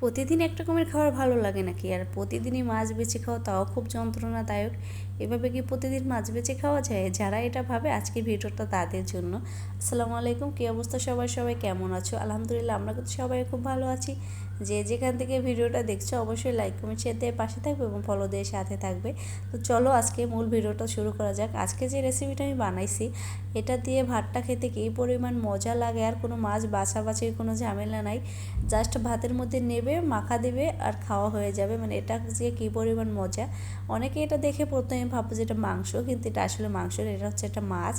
প্রতিদিন এক রকমের খাবার ভালো লাগে নাকি? আর প্রতিদিনই মাছ বেছে খাওয়া তাও খুব যন্ত্রণাদায়ক। এভাবে কি প্রতিদিন মাছ বেছে খাওয়া যায়? যারা এটা ভাবে আজকে ভিডিওটা তাদের জন্য। আসসালামু আলাইকুম, কী অবস্থা সবাই? সবাই কেমন আছো? আলহামদুলিল্লাহ, আমরা কিন্তু সবাই খুব ভালো আছি। যে যেখান থেকে ভিডিওটা দেখছ, অবশ্যই লাইক কমেন্ট শেয়ার দিয়ে পাশে থাকবে এবং ফলো দিয়ে সাথে থাকবে। তো চলো আজকে মূল ভিডিওটা শুরু করা যাক। আজকে যে রেসিপিটা আমি বানাইছি, এটা দিয়ে ভাতটা খেতে কী পরিমাণ মজা লাগে আর কোনো মাছ বাছাবাছির কোনো ঝামেলা নাই। জাস্ট ভাতের মধ্যে নেবে, মাখা দেবে আর খাওয়া হয়ে যাবে। মানে এটা যে কী পরিমাণ মজা। অনেকে এটা দেখে প্রথমে ভাববো যে এটা মাংস, কিন্তু এটা আসলে মাংস এটা হচ্ছে একটা মাছ।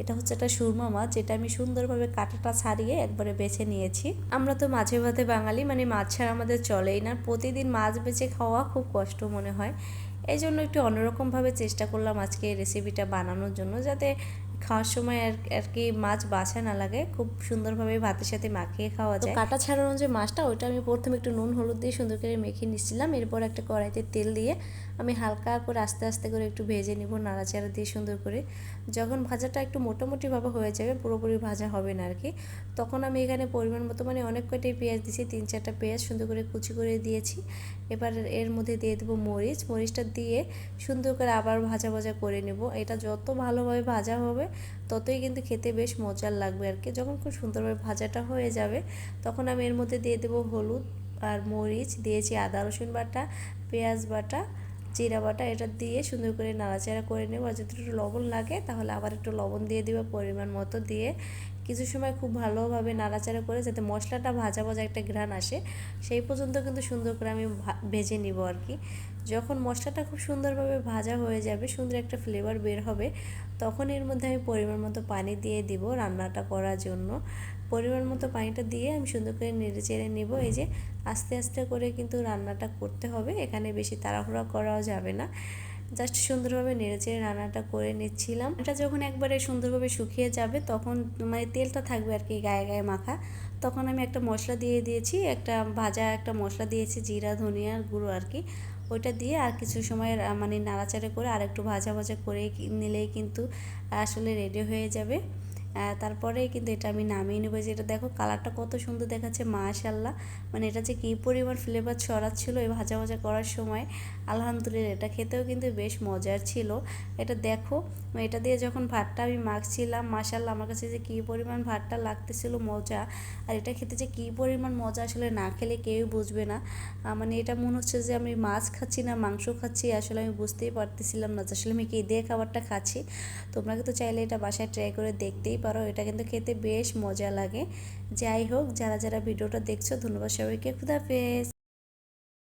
এটা হচ্ছে একটা সুরমা মাছ, যেটা আমি সুন্দরভাবে কাটাটা ছাড়িয়ে একবারে বেছে নিয়েছি। আমরা তো মাঝে ভাতে বাঙালি মানে মাছ ছাড়া আমাদের চলেই না। প্রতিদিন মাছ বেছে খাওয়া খুব কষ্ট মনে হয়। এই জন্য একটু অন্যরকমভাবে চেষ্টা করলাম আজকে রেসিপিটা বানানোর জন্য যাতে খাওয়ার সময় আর আর কি মাছ বাছা না লাগে খুব সুন্দরভাবে ভাতের সাথে মাখিয়ে খাওয়া যায়। কাটা ছাড়ানো যে মাছটা ওইটা আমি প্রথমে একটু নুন হলুদ দিয়ে সুন্দর করে মেখে নিচ্ছিলাম এরপর একটা কড়াইতে তেল দিয়ে আমি হালকা করে আস্তে আস্তে করে একটু ভেজে নিব নাড়াচাড়া দিয়ে সুন্দর করে। যখন ভাজাটা একটু মোটামুটিভাবে হয়ে যাবে পুরোপুরি ভাজা হবে না আর কি তখন আমি এখানে পরিমাণ মতো মানে অনেক কয়টাই পেঁয়াজ দিয়েছি তিন চারটা পেঁয়াজ সুন্দর করে কুচি করে দিয়েছি। এবার এর মধ্যে দিয়ে দেবো মরিচ মরিচটা দিয়ে সুন্দর করে আবার ভাজা ভাজা করে নেব। এটা যত ভালোভাবে ভাজা হবে, ততই কিন্তু খেতে বেশ মজার লাগবে আর কি। যখন খুব সুন্দরভাবে ভাজাটা হয়ে যাবে, তখন আমি এর মধ্যে দিয়ে দেবো হলুদ আর মরিচ, দিয়েছি আদা, রসুন বাটা, পেঁয়াজ বাটা, জিরা বাটা। এটা দিয়ে সুন্দর করে নাড়াচাড়া করে নেব। আর যদি একটু লবণ লাগে, তাহলে আবার একটু লবণ দিয়ে দেবো পরিমাণ মতো দিয়ে। কিছু সময় খুব ভালোভাবে নাড়াচাড়া করে যাতে মশলাটা ভাজা ভাজা একটা ঘ্রাণ আসে, সেই পর্যন্ত কিন্তু সুন্দর করে আমি ভেজে নিব আর কি। যখন মশলাটা খুব সুন্দরভাবে ভাজা হয়ে যাবে, সুন্দর একটা ফ্লেভার বের হবে, তখন এর মধ্যে আমি পরিমাণ মতো পানি দিয়ে দিব রান্নাটা করার জন্য। পরিমাণ মতো পানিটা দিয়ে আমি সুন্দর করে নেড়ে চেড়ে নেব। এই যে আস্তে আস্তে করে কিন্তু রান্নাটা করতে হবে, এখানে বেশি তাড়াহুড়া করাও যাবে না। জাস্ট সুন্দরভাবে নেড়েচেড়ে রান্নাটা করে নিচ্ছিলাম। এটা যখন একবারে সুন্দরভাবে শুকিয়ে যাবে, তখন মানে তেলটা থাকবে আর কি গায়ে গায়ে মাখা। তখন আমি একটা মশলা দিয়ে দিয়েছি, একটা ভাজা একটা মশলা দিয়েছি, জিরা, ধনিয়ার গুঁড়ো আর কি ওইটা দিয়ে আর কিছু সময় মানে নাড়াচাড়া করে আর একটু ভাজা ভাজা করে নিলেই কিন্তু আসলে রেডি হয়ে যাবে। তারপরে কিন্তু এটা আমি নামিয়ে নেব যে এটা দেখো, কালারটা কত সুন্দর দেখাচ্ছে মাশাল্লাহ মানে এটা যে কী পরিমাণ ফ্লেভার ছড়াচ্ছিল এই ভাজা ভাজা করার সময়, আলহামদুলিল্লাহ, এটা খেতেও কিন্তু বেশ মজার ছিল। এটা দেখো এটা দিয়ে যখন ভাতটা আমি মাখছিলাম মাশাল্লাহ আমার কাছে যে কী পরিমাণ ভাতটা লাগতেছিল মজা, আর এটা খেতে যে কী পরিমাণ মজা আসলে না খেলে কেউ বুঝবে না। মানে এটা মনে হচ্ছে যে আমি মাছ খাচ্ছি না, মাংস খাচ্ছি, আসলে আমি বুঝতেই পারতেছিলাম না আসলে আমি কী দিয়ে খাবারটা খাচ্ছি। তোমরা কিন্তু চাইলে এটা বাসায় ট্রাই করে দেখতেই পারো, এটা কিন্তু খেতে বেশ মজা লাগে। যাই হোক, যারা যারা ভিডিওটা দেখছ, ধন্যবাদ সবাইকে খুদাফেজ